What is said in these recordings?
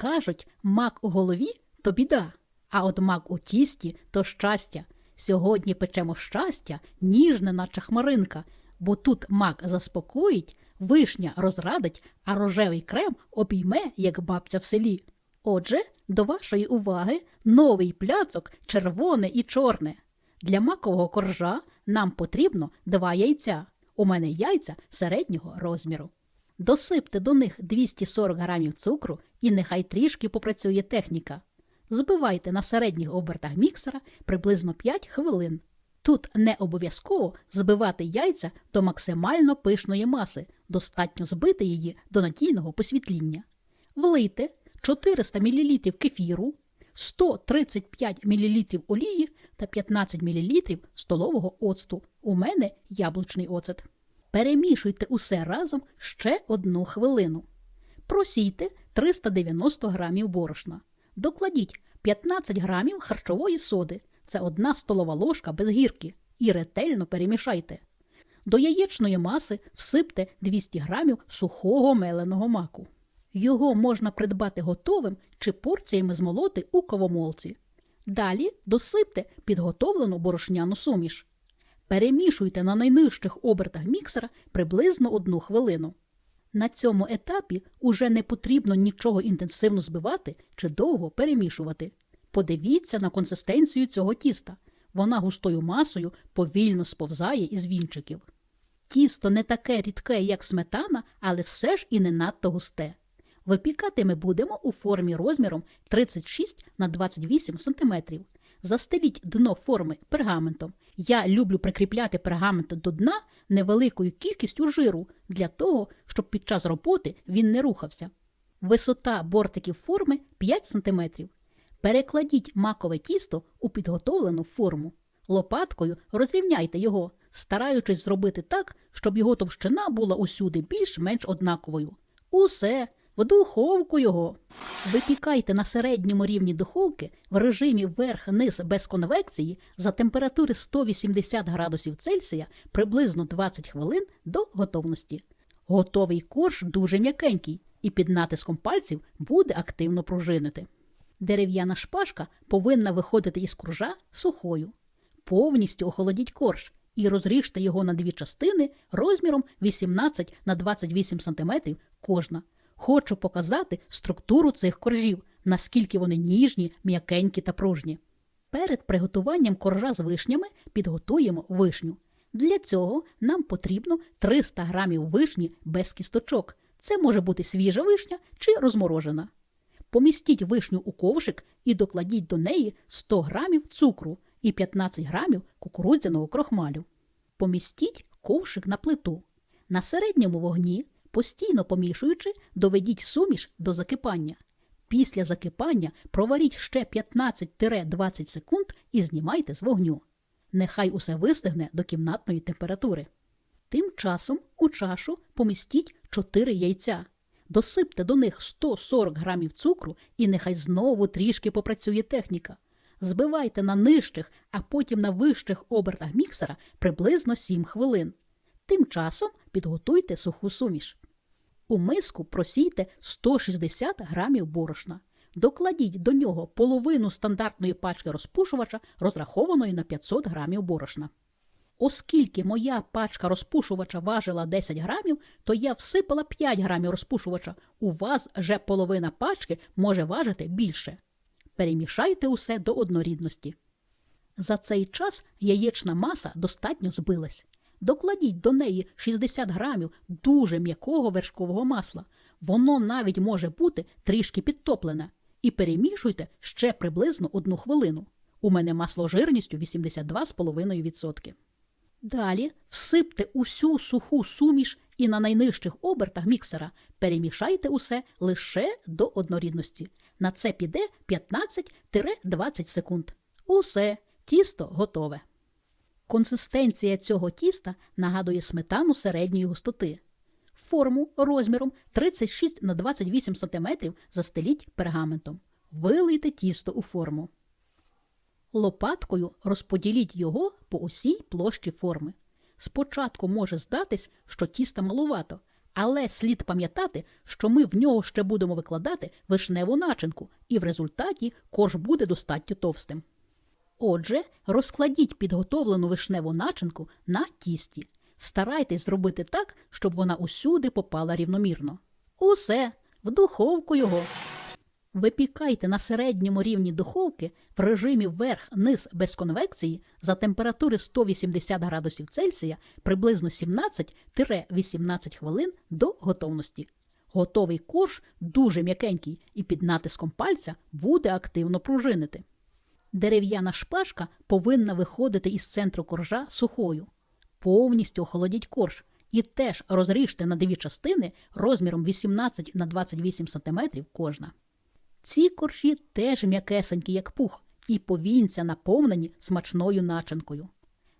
Кажуть, мак у голові то біда, а от мак у тісті то щастя. Сьогодні печемо щастя, ніжне, наче хмаринка, бо тут мак заспокоїть, вишня розрадить, а рожевий крем обійме, як бабця в селі. Отже, до вашої уваги новий пляцок червоне і чорне. Для макового коржа нам потрібно два яйця. У мене яйця середнього розміру. Досипте до них 240 грамів цукру і нехай трішки попрацює техніка. Збивайте на середніх обертах міксера приблизно 5 хвилин. Тут не обов'язково збивати яйця до максимально пишної маси, достатньо збити її до надійного посвітління. Влийте 400 мл кефіру, 135 мл олії та 15 мл столового оцту. У мене яблучний оцет. Перемішуйте усе разом ще одну хвилину. Просійте 390 грамів борошна. Докладіть 15 грамів харчової соди. Це одна столова ложка без гірки. І ретельно перемішайте. До яєчної маси всипте 200 грамів сухого меленого маку. Його можна придбати готовим чи порціями змолоти у ковомолці. Далі досипте підготовлену борошняну суміш. Перемішуйте на найнижчих обертах міксера приблизно одну хвилину. На цьому етапі уже не потрібно нічого інтенсивно збивати чи довго перемішувати. Подивіться на консистенцію цього тіста. Вона густою масою повільно сповзає із вінчиків. Тісто не таке рідке, як сметана, але все ж і не надто густе. Випікати ми будемо у формі розміром 36 на 28 см. Застеліть дно форми пергаментом. Я люблю прикріпляти пергамент до дна невеликою кількістю жиру для того, щоб під час роботи він не рухався. Висота бортиків форми 5 см. Перекладіть макове тісто у підготовлену форму. Лопаткою розрівняйте його, стараючись зробити так, щоб його товщина була усюди більш-менш однаковою. Усе, в духовку його. Випікайте на середньому рівні духовки в режимі верх-низ без конвекції за температури 180 градусів Цельсія приблизно 20 хвилин до готовності. Готовий корж дуже м'якенький і під натиском пальців буде активно пружинити. Дерев'яна шпажка повинна виходити із коржа сухою. Повністю охолодіть корж і розріжте його на дві частини розміром 18 на 28 см кожна. Хочу показати структуру цих коржів, наскільки вони ніжні, м'якенькі та пружні. Перед приготуванням коржа з вишнями підготуємо вишню. Для цього нам потрібно 300 грамів вишні без кісточок. Це може бути свіжа вишня чи розморожена. Помістіть вишню у ковшик і докладіть до неї 100 грамів цукру і 15 грамів кукурудзяного крохмалю. Помістіть ковшик на плиту. На середньому вогні, постійно помішуючи, доведіть суміш до закипання. Після закипання проваріть ще 15-20 секунд і знімайте з вогню. Нехай усе вистигне до кімнатної температури. Тим часом у чашу помістіть 4 яйця. Досипте до них 140 грамів цукру і нехай знову трішки попрацює техніка. Збивайте на нижчих, а потім на вищих обертах міксера приблизно 7 хвилин. Тим часом підготуйте суху суміш. У миску просійте 160 грамів борошна. Докладіть до нього половину стандартної пачки розпушувача, розрахованої на 500 грамів борошна. Оскільки моя пачка розпушувача важила 10 грамів, то я всипала 5 грамів розпушувача. У вас же половина пачки може важити більше. Перемішайте усе до однорідності. За цей час яєчна маса достатньо збилась. Докладіть до неї 60 грамів дуже м'якого вершкового масла. Воно навіть може бути трішки підтоплене. І перемішуйте ще приблизно одну хвилину. У мене масло жирністю 82,5%. Далі всипте усю суху суміш і на найнижчих обертах міксера перемішайте усе лише до однорідності. На це піде 15-20 секунд. Усе, тісто готове. Консистенція цього тіста нагадує сметану середньої густоти. Форму розміром 36 на 28 см застеліть пергаментом. Вилийте тісто у форму. Лопаткою розподіліть його по усій площі форми. Спочатку може здатись, що тіста малувато, Але слід пам'ятати, що ми в нього ще будемо викладати вишневу начинку, і в результаті корж буде достатньо товстим. Отже, розкладіть підготовлену вишневу начинку на тісті. Старайтесь зробити так, щоб вона усюди попала рівномірно. Усе, в духовку його. Випікайте на середньому рівні духовки в режимі верх-низ без конвекції за температури 180 градусів Цельсія приблизно 17-18 хвилин до готовності. Готовий корж дуже м'якенький і під натиском пальця буде активно пружинити. Дерев'яна шпажка повинна виходити із центру коржа сухою. Повністю охолодіть корж і теж розріжте на дві частини розміром 18 на 28 см кожна. Ці коржі теж м'якесенькі, як пух, і повінця наповнені смачною начинкою.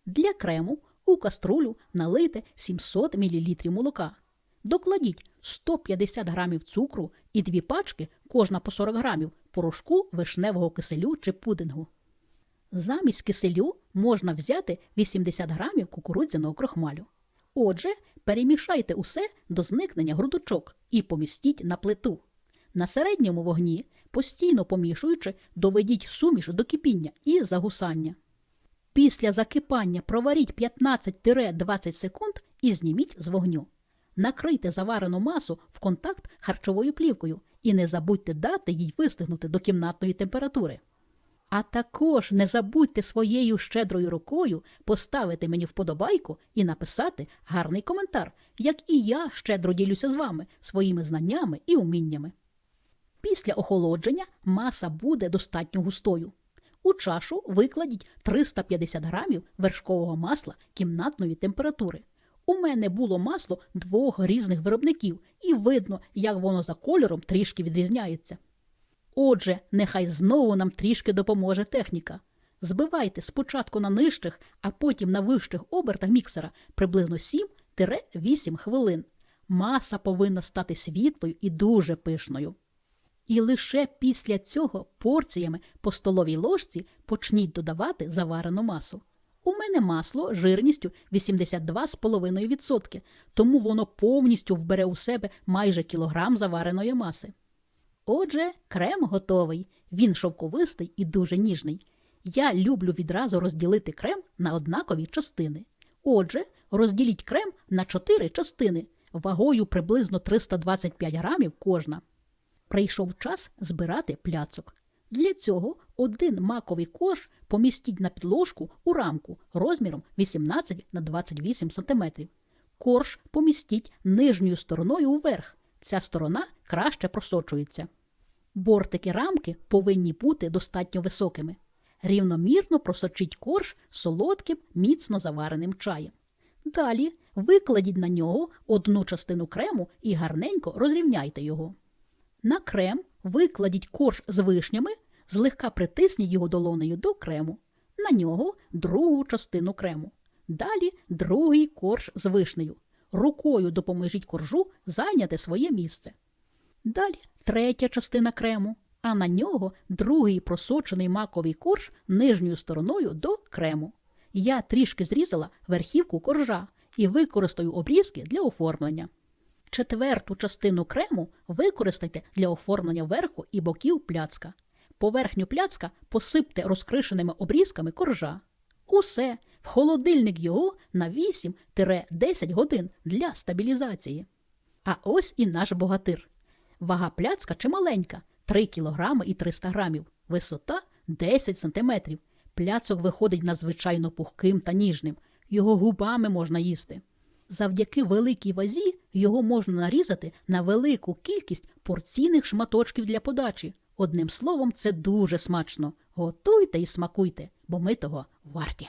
Для крему у каструлю налийте 700 мл молока. Докладіть 150 г цукру і дві пачки, кожна по 40 грамів, порошку вишневого киселю чи пудингу. Замість киселю можна взяти 80 грамів кукурудзяного крохмалю. Отже, перемішайте усе до зникнення грудочок і помістіть на плиту. На середньому вогні, постійно помішуючи, доведіть суміш до кипіння і загусання. Після закипання проваріть 15-20 секунд і зніміть з вогню. Накрийте заварену масу в контакт харчовою плівкою і не забудьте дати їй вистигнути до кімнатної температури. А також не забудьте своєю щедрою рукою поставити мені вподобайку і написати гарний коментар, як і я щедро ділюся з вами своїми знаннями і уміннями. Після охолодження маса буде достатньо густою. У чашу викладіть 350 грамів вершкового масла кімнатної температури. У мене було масло двох різних виробників, і видно, як воно за кольором трішки відрізняється. Отже, нехай знову нам трішки допоможе техніка. Збивайте спочатку на нижчих, а потім на вищих обертах міксера приблизно 7-8 хвилин. Маса повинна стати світлою і дуже пишною. І лише після цього порціями по столовій ложці почніть додавати заварену масу. У мене масло жирністю 82,5%, тому воно повністю вбере у себе майже кілограм завареної маси. Отже, крем готовий, він шовковистий і дуже ніжний. Я люблю відразу розділити крем на однакові частини. Отже, розділіть крем на 4 частини, вагою приблизно 325 грамів кожна. Прийшов час збирати пляцок. Для цього один маковий кош помістіть на підложку у рамку розміром 18 на 28 см. Корж помістіть нижньою стороною вверх. Ця сторона краще просочується. Бортики рамки повинні бути достатньо високими. Рівномірно просочіть корж солодким, міцно завареним чаєм. Далі викладіть на нього одну частину крему і гарненько розрівняйте його. На крем викладіть корж з вишнями, злегка притисніть його долонею до крему. На нього другу частину крему. Далі другий корж з вишнею. Рукою допоможіть коржу зайняти своє місце. Далі третя частина крему, а на нього другий просочений маковий корж нижньою стороною до крему. Я трішки зрізала верхівку коржа і використаю обрізки для оформлення. Четверту частину крему використайте для оформлення верху і боків пляцка. Поверхню пляцка посипте розкришеними обрізками коржа. Усе в холодильник його на 8-10 годин для стабілізації. А ось і наш богатир. Вага пляцка чималенька 3 кг і 300 грамів, висота 10 см. Пляцок виходить надзвичайно пухким та ніжним, його губами можна їсти. Завдяки великій вазі його можна нарізати на велику кількість порційних шматочків для подачі. Одним словом, це дуже смачно. Готуйте і смакуйте, бо ми того варті.